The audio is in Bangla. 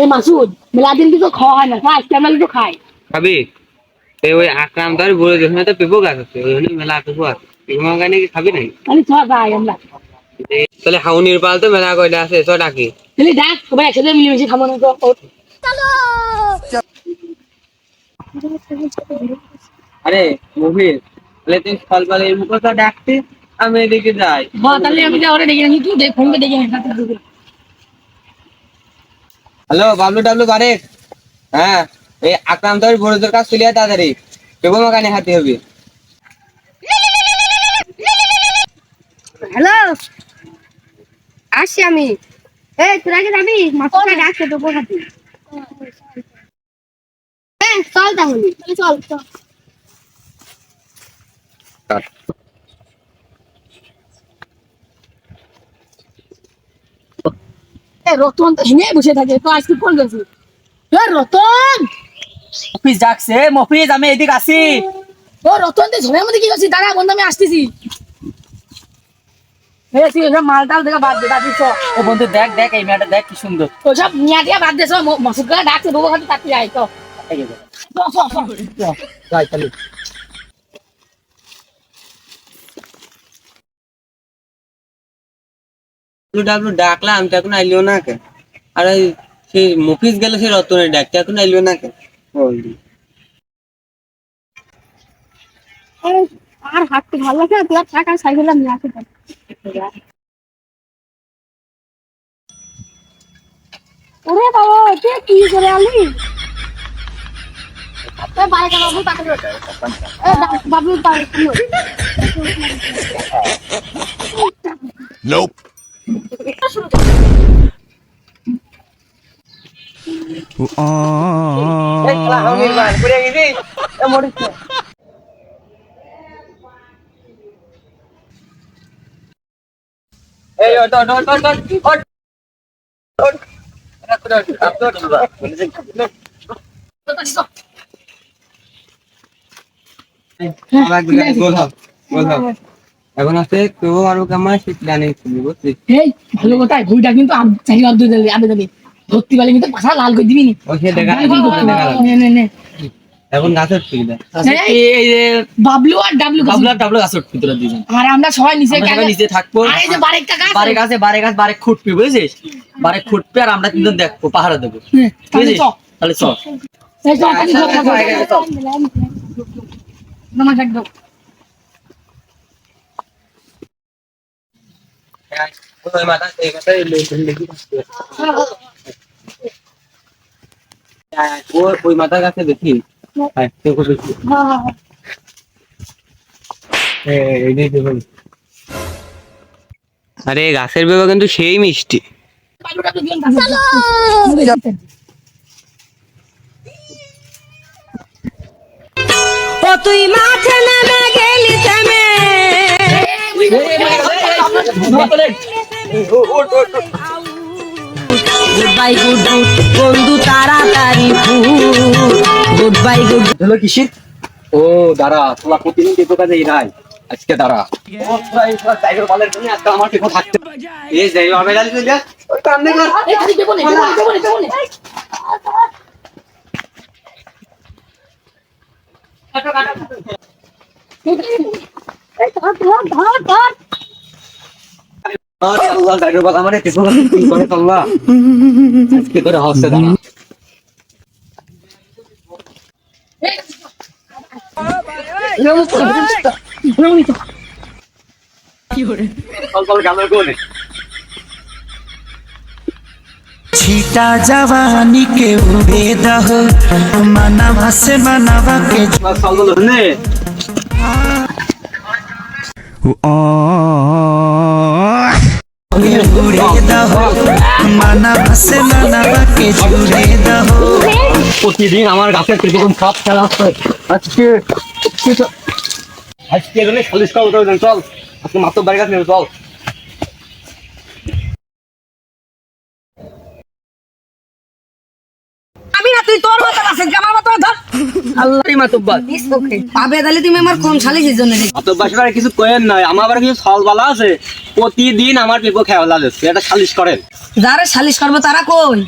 এই মাসুদ মেলা দিন কিছু খাওয়া হয় না খাই কেমন তো খাই খাবি এই ওই আক্রান্ত আর বলে যেখানে তো পেপো গাছ আছে ওইখানে মেলা পেপো আছে। পেপো গানে কি খাবি নাই খালি ছ খাই আমরা। তাহলে হাউনির পাল তো মেলা কয়টা আছে ছ ডাকি। খালি ডাক সবাই একসাথে মিলেমিশে খাব না তো ওঠ। আরে মুভির তাহলে তুই ফল ফল এই মুখো তো ডাকতে আমি এদিকে যাই। হ্যাঁ তাহলে আমি যা ওরা ডেকে আনি তুই দেখ ফোনকে ডেকে সাথে। হ্যালো বাবলু ডাবলু বারেক হ্যাঁ এই আক্রান্ত আর বড়দের কাজ চলে আয় তাড়াতাড়ি। পেপো মাগানে হাতে হবে। হ্যালো আসছি আমি। এই তোরা কি যাবি? মাছটা ডাকছে তো কোথাতে হ্যাঁ চল তাহলে। চল চল। রতন তো হেনে বসে থাকে তো আজকে ফোন করছি রতন! মফিজ ডাকছে মফিজ আমি এদিক আসি। ও রতন তুই ঝড়ের মধ্যে কি করছিস দাঁড়া বন্ধু আমি আসতেছি। মালটাল থেকে বাদ দে দাদি ও বন্ধু দেখ দেখ এই মেয়েটা দেখ কি সুন্দর। ওসব নিয়া দিয়ে বাদ দে সব মাসুদ করে ডাকছে বউ খাতে তাড়াতাড়ি আয় তো। যাই তাহলে। ডাবলু ডাবলু ডাকলাম তো এখন আইলিও না কে? আরে সেই মফিস গেল সেই রতনের ডাকতে এখন আইলিও না কে? আরে, আর হাঁটতে ভালো লাগে তুই আর টাকা সাইকেল নিয়ে আসতে পারি ওরে বাবা তুই কি করে আলি? Nope. এখন আছে তো আরও কামাই শিখলে আনি বুঝছিস ভালো কথা ভুইটা কিন্তু আম- চারি অর্ধ দেবে আবে দেবে ধরতে পারলে কিন্তু পাশা লাল করে দিবি নি। এখন এই যে বাবলু আর ডাবলু গাছ। ডাবলা ডাবলা গাছ উঠবি তোরা দুজন আর আমরা সবাই নিচে নিচে থাকব আর এই যে বারেকটা গাছ বারে গাছে বারে গাছ বারে খুঁটবি বুঝেছিস বারে খুঁটবে আর আমরা তিনজন দেখব পাহারা দেবো হ্যাঁ, বুঝেছিস। তাহলে চল এই চল, তাহলে চল, চল, চল, আগে চল। চল। নামাজ একদম। ওই মাথা থাকবে ওই ওই মাথার কাছে দেখি হ্যাঁ হ্যাঁ, হ্যাঁ, হ্যাঁ। আরে গাছের বেবা কিন্তু সেই মিষ্টি। ও তুই মাঠে নেমে গেলি থেমে গুড বাই গুড গুড বন্ধু তাড়াতাড়ি গুড বাই গুড হলো কিসির ও দাঁড়া তোলা প্রতিদিন দেখো কাজে নাই। আজকে দাঁড়া। আমার এই যাই হবে ডালি তুই যা ওই কামনে কর ধর ধর ধর। আল্লাহ গাড়ির বাদ আমার এতে কোনো কি করে আল্লাহ? আজকে করে হসে দাঁড়া ছিটা জওয়ানি কে বেদহ মানাবা সে মানাবা কে ও উড়ে দাও। মানা ভাসে নানা বাকে জুড়ে দাও। প্রতিদিন আমার গাছের কীরকম সাপ খেলা হয়। আজকে আজকে এখানে সালিশ করা চল, আজকে মাত্র বাড়ি গাছ নেবে চল। আমি না তুই তোর মতো আছে আমার মতো ধর। আল্লাহই মাতব্বার পাবে তাহলে তুমি আমার কোন সালিসের জন্য মাতব্বার সেটা কিছু কয়েন নাই আমার আবার কিছু ফল বালা আছে। প্রতিদিন আমার পেপো খেয়ালা এটা সালিশ করেন। যারা সালিশ করব তারা কই?